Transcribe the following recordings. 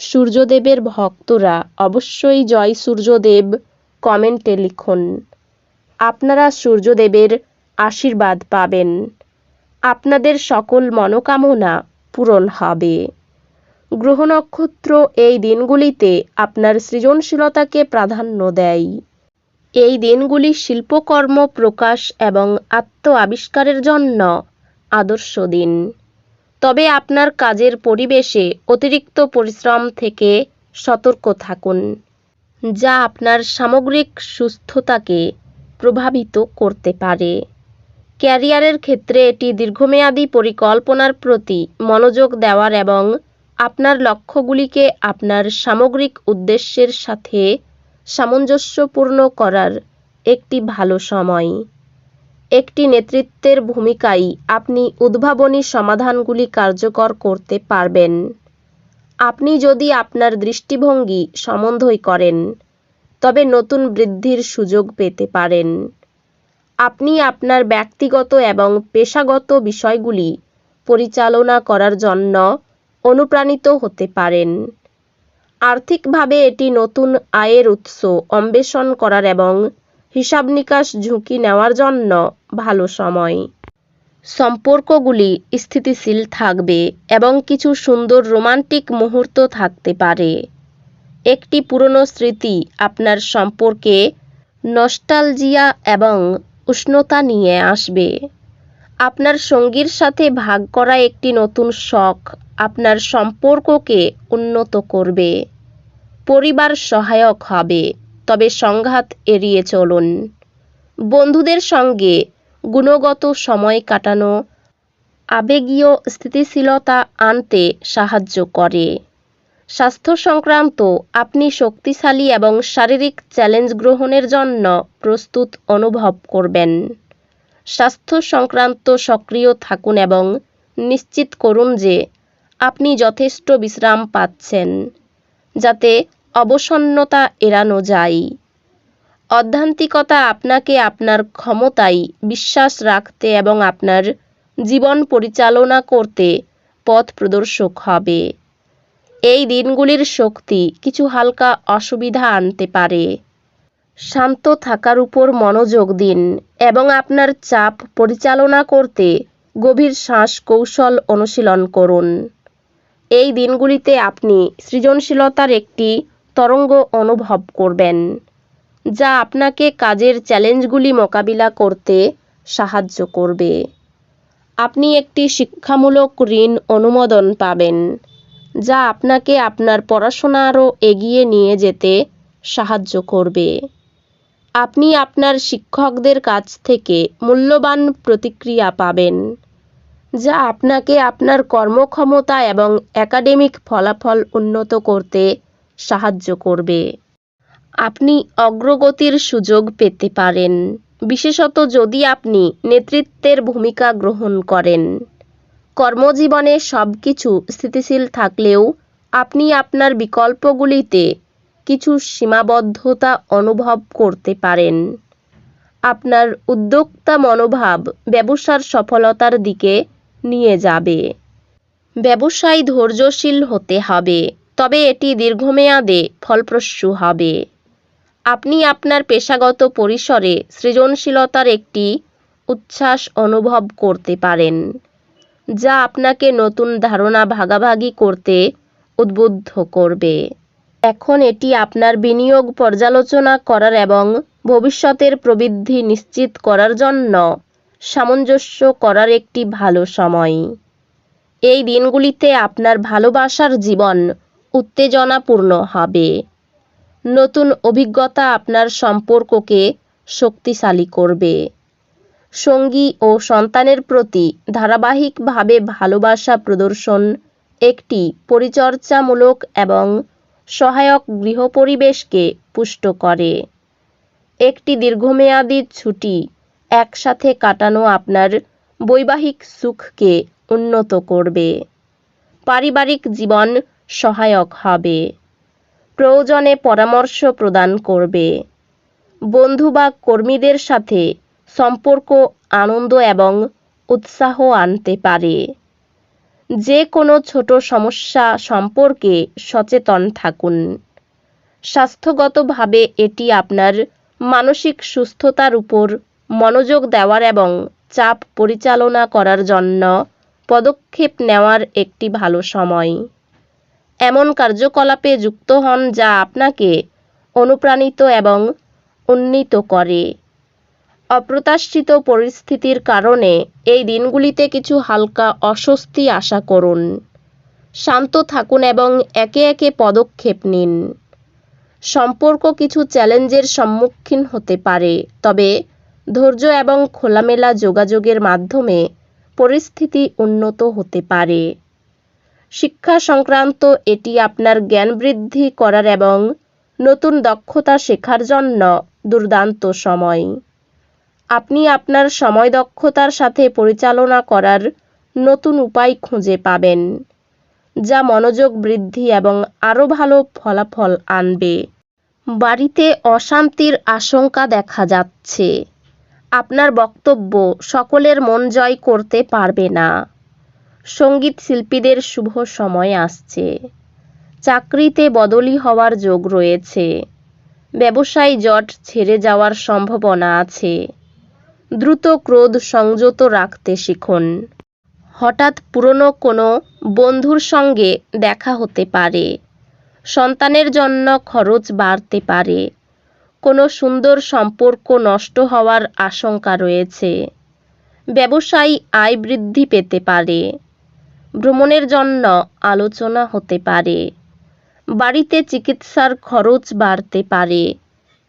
সূর্যদেবের ভক্তরা অবশ্যই জয় সূর্যদেব কমেন্টে লিখুন। আপনারা সূর্যদেবের আশীর্বাদ পাবেন। আপনাদের সকল মনোকামনা পূরণ হবে। গ্রহ নক্ষত্র এই দিনগুলিতে আপনার সৃজনশীলতাকে প্রাধান্য দেয়। এই দিনগুলি শিল্পকর্ম প্রকাশ এবং আত্ম আবিষ্কারের জন্য আদর্শ দিন। তবে আপনার কাজের পরিবেশে অতিরিক্ত পরিশ্রম থেকে সতর্ক থাকুন, যা আপনার সামগ্রিক সুস্থতাকে প্রভাবিত করতে পারে। ক্যারিয়ারের ক্ষেত্রে এটি দীর্ঘমেয়াদী পরিকল্পনার প্রতি মনোযোগ দেওয়ার এবং আপনার লক্ষ্যগুলিকে আপনার সামগ্রিক উদ্দেশ্যের সাথে সামঞ্জস্যপূর্ণ করার একটি ভালো সময়। একটি নেতৃত্বের ভূমিকায় আপনি উদ্ভাবনী সমাধানগুলি কার্যকর করতে পারবেন। আপনি যদি আপনার দৃষ্টিভঙ্গি সম্বন্ধই করেন, তবে নতুন বৃদ্ধির সুযোগ পেতে পারেন। আপনি আপনার ব্যক্তিগত এবং পেশাগত বিষয়গুলি পরিচালনা করার জন্য অনুপ্রাণিত হতে পারেন। আর্থিকভাবে এটি নতুন আয়ের উৎস অন্বেষণ করার এবং হিসাব নিকাশ ঝুঁকি নেওয়ার জন্য ভালো সময়। সম্পর্কগুলি স্থিতিশীল থাকবে এবং কিছু সুন্দর রোমান্টিক মুহূর্ত থাকতে পারে। একটি পুরনো স্মৃতি আপনার সম্পর্কে নস্টালজিয়া এবং উষ্ণতা নিয়ে আসবে। আপনার সঙ্গীর সাথে ভাগ করা একটি নতুন শখ আপনার সম্পর্ককে উন্নত করবে। পরিবার সহায়ক হবে। তবে সংঘাত এড়িয়ে চলুন। বন্ধুদের সঙ্গে গুণগত সময় কাটানো আবেগীয় স্থিতিশীলতা আনতে সাহায্য করে। স্বাস্থ্য সংক্রান্ত আপনি শক্তিশালী এবং শারীরিক চ্যালেঞ্জ গ্রহণের জন্য প্রস্তুত অনুভব করবেন। স্বাস্থ্য সংক্রান্ত সক্রিয় থাকুন এবং নিশ্চিত করুন যে আপনি যথেষ্ট বিশ্রাম পাচ্ছেন, যাতে অবসন্নতা এড়ানো যায়। অধ্যান্তিকতা আপনাকে আপনার ক্ষমতায় বিশ্বাস রাখতে এবং আপনার জীবন পরিচালনা করতে পথ প্রদর্শক হবে। এই দিনগুলির শক্তি কিছু হালকা অসুবিধা আনতে পারে। শান্ত থাকার উপর মনোযোগ দিন এবং আপনার চাপ পরিচালনা করতে গভীর শ্বাস কৌশল অনুশীলন করুন। এই দিনগুলিতে আপনি সৃজনশীলতার একটি তরঙ্গ অনুভব করবেন, যা আপনাকে কাজের চ্যালেঞ্জগুলি মোকাবিলা করতে সাহায্য করবে। আপনি একটি শিক্ষামূলক ঋণ অনুমোদন পাবেন, যা আপনাকে আপনার পড়াশোনা আরও এগিয়ে নিয়ে যেতে সাহায্য করবে। আপনি আপনার শিক্ষকদের কাছ থেকে মূল্যবান প্রতিক্রিয়া পাবেন, যা আপনাকে আপনার কর্মক্ষমতা এবং একাডেমিক ফলাফল উন্নত করতে সাহায্য করবে। আপনি অগ্রগতির সুযোগ পেতে পারেন। বিশেষত যদি আপনি নেতৃত্বের ভূমিকা গ্রহণ করেন। কর্মজীবনে সব কিছু স্থিতিশীল থাকলেও আপনি আপনার বিকল্পগুলিতে কিছু সীমাবদ্ধতা অনুভব করতে পারেন। আপনার উদ্যোক্তা মনোভাব ব্যবসার সফলতার দিকে নিয়ে যাবে। ব্যবসায় ধৈর্যশীল হতে হবে। তবে এটি দীর্ঘমেয়াদে ফলপ্রসূ হবে। আপনি আপনার পেশাগত পরিসরে সৃজনশীলতার একটি উচ্ছ্বাস অনুভব করতে পারেন, যা আপনাকে নতুন ধারণা ভাগাভাগি করতে উদ্বুদ্ধ করবে। এখন এটি আপনার বিনিয়োগ পর্যালোচনা করার এবং ভবিষ্যতের প্রবৃদ্ধি নিশ্চিত করার জন্য সামঞ্জস্য করার একটি ভালো সময়। এই দিনগুলিতে আপনার ভালোবাসার জীবন উত্তেজনাপূর্ণ হবে। নতুন অভিজ্ঞতা আপনার সম্পর্ককে শক্তিশালী করবে। সঙ্গী ও সন্তানের প্রতি ধারাবাহিকভাবে ভালোবাসা প্রদর্শন একটি পরিচর্যামূলক এবং সহায়ক গৃহপরিবেশকে পুষ্ট করে। একটি দীর্ঘমেয়াদী ছুটি একসাথে কাটানো আপনার বৈবাহিক সুখকে উন্নত করবে। পারিবারিক জীবন সহায়ক হবে। প্রয়োজনে পরামর্শ প্রদান করবে। বন্ধু বা কর্মীদের সাথে সম্পর্ক, আনন্দ এবং উৎসাহ আনতে পারে। যে কোনো ছোট সমস্যা সম্পর্কে সচেতন থাকুন। স্বাস্থ্যগতভাবে এটি আপনার মানসিক সুস্থতার উপর মনোযোগ দেওয়ার এবং চাপ পরিচালনা করার জন্য পদক্ষেপ নেওয়ার একটি ভালো সময়। এমন কার্যকলাপে যুক্ত হন যা আপনাকে অনুপ্রাণিত এবং উন্নীত করে। অপ্রত্যাশিত পরিস্থিতির কারণে এই দিনগুলিতে কিছু হালকা অস্বস্তি আশা করুন। শান্ত থাকুন এবং একে একে পদক্ষেপ নিন। সম্পর্ক কিছু চ্যালেঞ্জের সম্মুখীন হতে পারে, তবে ধৈর্য এবং খোলামেলা যোগাযোগের মাধ্যমে পরিস্থিতি উন্নত হতে পারে। শিক্ষা সংক্রান্ত এটি আপনার জ্ঞান বৃদ্ধি করার এবং নতুন দক্ষতা শেখার জন্য দুর্দান্ত সময়। আপনি আপনার সময় দক্ষতার সাথে পরিচালনা করার নতুন উপায় খুঁজে পাবেন, যা মনোযোগ বৃদ্ধি এবং আরও ভালো ফলাফল আনবে। বাড়িতে অশান্তির আশঙ্কা দেখা যাচ্ছে। আপনার বক্তব্য সকলের মন জয় করতে পারবে না। সংগীত শিল্পীদের শুভ সময় আসছে। চাকরিতে বদলি হওয়ার যোগ রয়েছে। ব্যবসায় জট ছেড়ে যাওয়ার সম্ভাবনা আছে। দ্রুত ক্রোধ সংযত রাখতে শিখুন। হঠাৎ পুরনো কোনো বন্ধুর সঙ্গে দেখা হতে পারে। সন্তানের জন্য খরচ বাড়তে পারে। কোনো সুন্দর সম্পর্ক নষ্ট হওয়ার আশঙ্কা রয়েছে। ব্যবসায়ী আয় বৃদ্ধি পেতে পারে। ভ্রমণের জন্য আলোচনা হতে পারে। বাড়িতে চিকিৎসার খরচ বাড়তে পারে।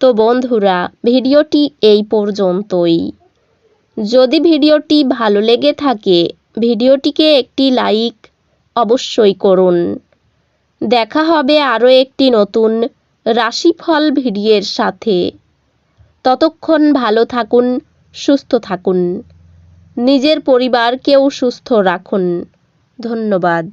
তো বন্ধুরা, ভিডিওটি এই পর্যন্তই। যদি ভিডিওটি ভালো লেগে থাকে, ভিডিওটিকে একটি লাইক অবশ্যই করুন। দেখা হবে আরও একটি নতুন রাশিফল ভিডিওর সাথে। ততক্ষণ ভালো থাকুন, সুস্থ থাকুন। নিজের পরিবারকেও সুস্থ রাখুন। ধন্যবাদ।